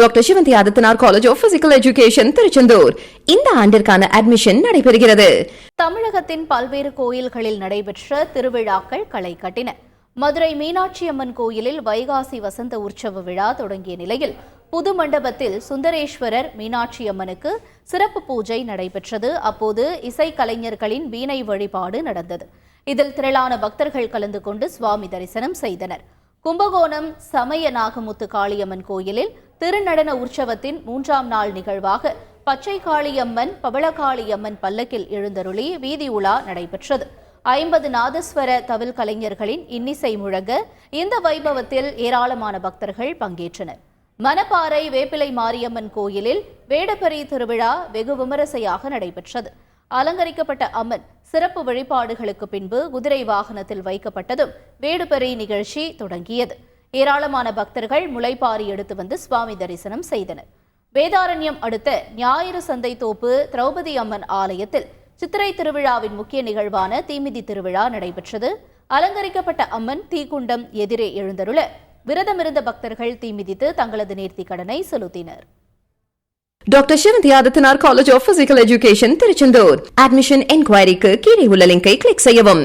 Doctor Sivanthi Adithanar college of physical education Tiruchendur இந்த ஆண்டிற்கான admission நடைபெறுகிறது. தமிழகத்தின் பல்வேறு கோயில்களில் நடைபெற்ற திருவிழாக்கள் களை கட்டின. மதுரை மீனாட்சி அம்மன் கோயிலில் வைகாசி வசந்த உற்சவ விழா தொடங்கிய நிலையில் புது மண்டபத்தில் சுந்தரேஸ்வரர் மீனாட்சி அம்மனுக்கு சிறப்பு பூஜை நடைபெற்றது. அப்போது இசைக்கலைஞர்களின் வீணை வழிபாடு நடந்தது. இதில் திரளான பக்தர்கள் கலந்து கொண்டு சுவாமி தரிசனம் செய்தனர். கும்பகோணம் சமய நாகமுத்து காளியம்மன் கோயிலில் திருநடன உற்சவத்தின் மூன்றாம் நாள் நிகழ்வாக பச்சை காளியம்மன் பவளகாளியம்மன் பல்லக்கில் எழுந்தருளி வீதி உலா நடைபெற்றது. ஐம்பது நாதஸ்வர தவில் கலைஞர்களின் இன்னிசை முழங்க இந்த வைபவத்தில் ஏராளமான பக்தர்கள் பங்கேற்றனர். மணப்பாறை வேப்பிலை மாரியம்மன் கோயிலில் வேடப்பரி திருவிழா வெகு விமரிசையாக நடைபெற்றது. அலங்கரிக்கப்பட்ட அம்மன் சிறப்பு வழிபாடுகளுக்கு பின்பு குதிரை வாகனத்தில் வைக்கப்பட்டதும் வேடுபெறை நிகழ்ச்சி தொடங்கியது. ஏராளமான பக்தர்கள் முளைப்பாரி எடுத்து வந்து சுவாமி தரிசனம் செய்தனர். வேதாரண்யம் அடுத்த ஞாயிறு சந்தை தோப்பு திரௌபதி அம்மன் ஆலயத்தில் சித்திரை திருவிழாவின் முக்கிய நிகழ்வான தீமிதி திருவிழா நடைபெற்றது. அலங்கரிக்கப்பட்ட அம்மன் தீக்குண்டம் எதிரே எழுந்தருள விரதமிருந்த பக்தர்கள் தீமிதித்து தங்களது நேர்த்திக் கடனை செலுத்தினர். Doctor Sivanthi Adithanar college of physical education Tiruchendur admission என்கொயரிக்கு கீழே உள்ள லிங்கை கிளிக் செய்யவும்.